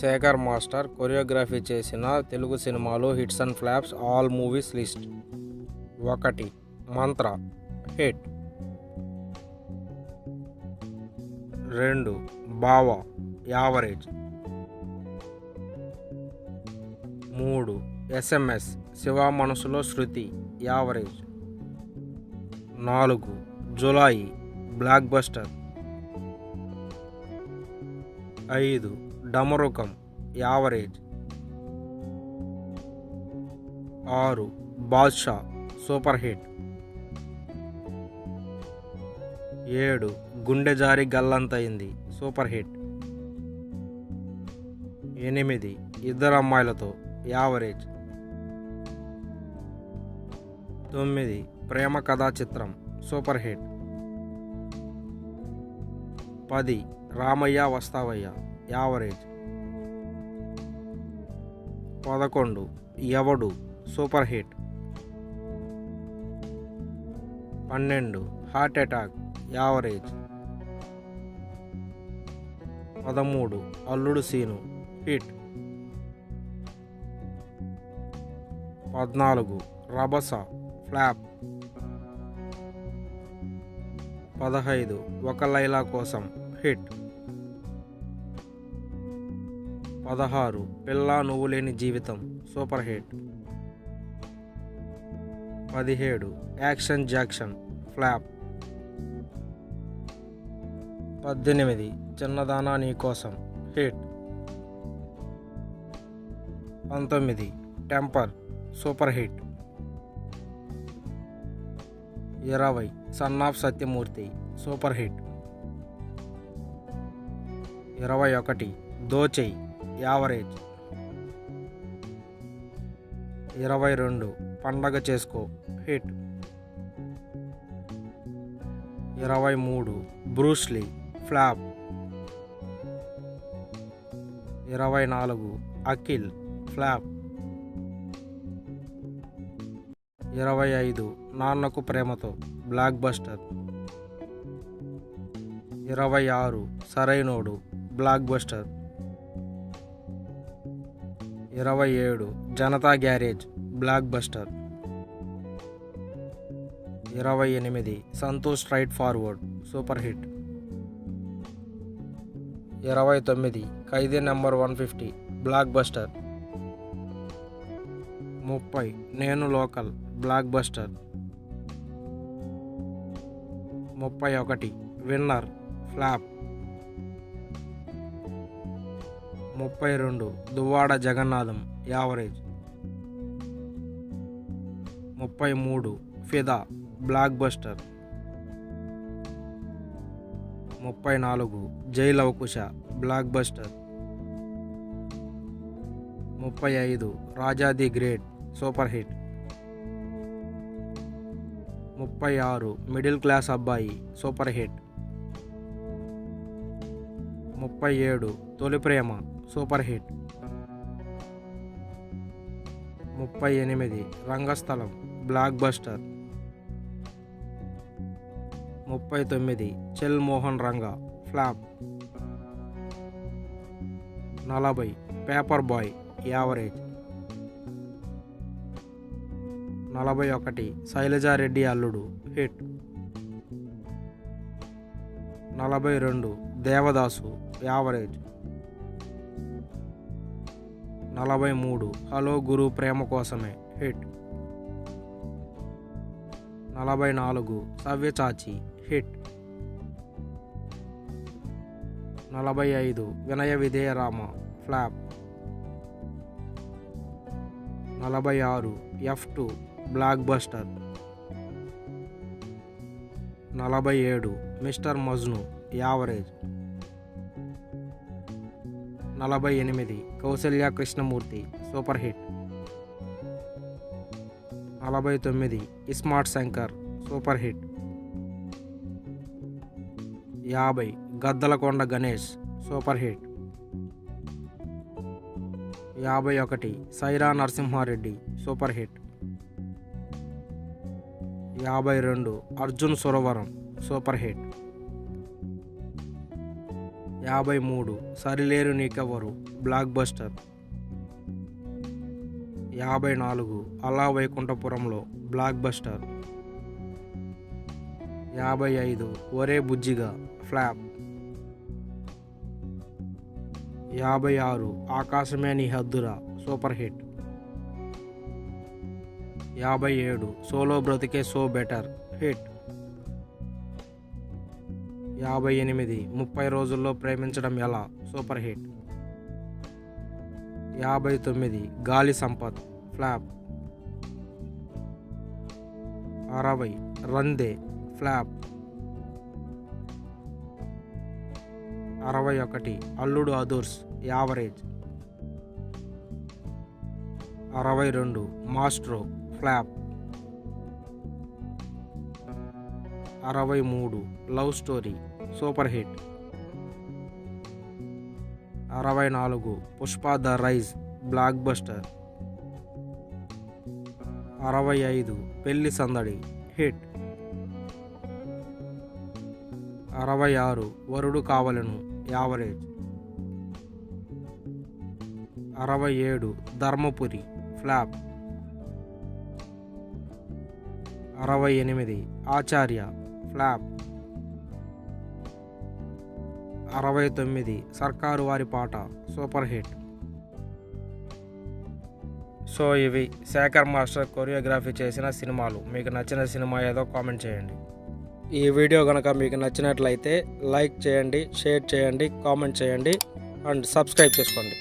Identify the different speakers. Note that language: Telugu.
Speaker 1: శేఖర్ మాస్టర్ కొరియోగ్రఫీ చేసిన తెలుగు సినిమాలు hits and flops all movies list. ఒకటి మంత్ర హిట్. రెండు బావ యావరేజ్. మూడు ఎస్ఎంఎస్ శివ మనసులో శృతి యావరేజ్. నాలుగు జులాయి బ్లాక్ బస్టర్ ఐదు డమరుకం యావరేజ్. ఆరు బాద్షా సూపర్ హిట్ ఏడు గుండె జారి గల్లంతయింది సూపర్ హిట్ ఎనిమిది ఇద్దరు అమ్మాయిలతో యావరేజ్. తొమ్మిది ప్రేమ కథా చిత్రం సూపర్ హిట్ పది రామయ్య వస్తావయ్య. యావరేజ్. పదకొండు. ఎవడు? Super hit. పన్నెండు. Heart attack. యావరేజ్. పదమూడు. అల్లుడు సీను. హిట్. పద్నాలుగు. రభస. ఫ్లాప్. పదహైదు. ఒక లైలా కోసం. హిట్. పదహారు. పిల్ల నువ్వు లేని జీవితం. Super hit. పదిహేడు. Action Jackson. ఫ్లాప్. పద్దెనిమిది. చిన్నదానా నీ కోసం. హిట్. పంతొమ్మిది. టెంపర్. Super hit. ఇరవై. Son of Satyamurthy. Super hit. ఇరవై ఒకటి. దోచెయ్ యావరేజ్. ఇరవై రెండు. పండగ చేసుకో. హిట్. ఇరవై మూడు. Bruce Lee flop. ఇరవై నాలుగు. అఖిల్. ఫ్లాప్. ఇరవై ఐదు. నాన్నకు ప్రేమతో. Block buster. ఇరవై ఆరు. సరైనోడు. Block buster. ఇరవై ఏడు జనతా గ్యారేజ్ బ్లాక్ బస్టర్. ఇరవై ఎనిమిది Santosh straight forward super hit. ఇరవై తొమ్మిది Khaidi number one fifty blockbuster. ముప్పై నేను లోకల్ బ్లాక్ బస్టర్. ముప్పై ఒకటి విన్నర్ ఫ్లాప్. ముప్పై రెండు. దువ్వాడ జగన్నాథం యావరేజ్. ముప్పై మూడు. ఫిదా బ్లాక్ బస్టర్. ముప్పై నాలుగు. జై లవకుశ బ్లాక్ బస్టర్. ముప్పై ఐదు. Raja the great super hit. ముప్పై ఆరు. Middle class Abbayi super hit. ముప్పై ఏడు. తొలి ప్రేమ. Super hit. ముప్పై ఎనిమిది రంగస్థలం బ్లాక్ బస్టర్. ముప్పై తొమ్మిది చెల్ మోహన్ రంగా ఫ్లాప్. నలభై పేపర్ బాయ్ యావరేజ్. నలభై ఒకటి శైలజారెడ్డి అల్లుడు హిట్. నలభై రెండు దేవదాసు యావరేజ్. నలభై మూడు. హలో గురు ప్రేమ కోసమే. హిట్. నలభై నాలుగు. సవ్యచాచి హిట్. నలభై ఐదు. వినయ విధేయరామ. ఫ్లాప్. నలభై ఆరు. F two. Block buster. నలభై ఏడు. మిస్టర్ మజ్ను. యావరేజ్. నలభై ఎనిమిది. Kousalya Krishnamurthy super hit. నలభై తొమ్మిది. Smart Shankar super hit. యాభై. Gaddalakonda Ganesh super hit. యాభై ఒకటి. Syeraa Narasimha Reddy super hit. యాభై రెండు. Arjun Suravaram super hit. యాభై మూడు. సరిలేరు నీకెవరు బ్లాక్ బస్టర్. యాభై నాలుగు. అలా వైకుంఠపురంలో బ్లాక్ బస్టర్. యాభై ఐదు. ఒరే బుజ్జిగా. ఫ్లాప్. యాభై ఆరు. ఆకాశమే నీ హద్దురా. Super hit. యాభై ఏడు. సోలో బ్రతికే సో బెటర్. హిట్. యాభై ఎనిమిది. ముప్పై రోజుల్లో ప్రేమించడం ఎలా? Super hit. యాభై తొమ్మిది. గాలి సంపత్ ఫ్లాప్. అరవై. రందే ఫ్లాప్. అరవై ఒకటి. అల్లుడు అదూర్స్. యావరేజ్. అరవై రెండు. మాస్ట్రో. ఫ్లాప్. అరవై మూడు లవ్ స్టోరీ సూపర్ హిట్. అరవై నాలుగు Pushpa the rise block buster. అరవై ఐదు పెళ్ళి సందడి హిట్. అరవై ఆరు వరుడు కావలను యావరేజ్. అరవై ఏడు ధర్మపురి ఫ్లాప్. అరవై ఎనిమిది ఆచార్య ఫ్లాప్ అరవై తొమ్మిది. సర్కారు వారి పాట. Super hit. సో ఇవి శేఖర్ మాస్టర్ కొరియోగ్రఫీ చేసిన సినిమాలు. మీకు నచ్చిన సినిమా ఏదో కామెంట్ చేయండి. ఈ వీడియో కనుక మీకు నచ్చినట్లయితే లైక్ చేయండి షేర్ చేయండి కామెంట్ చేయండి అండ్ సబ్స్క్రైబ్ చేసుకోండి.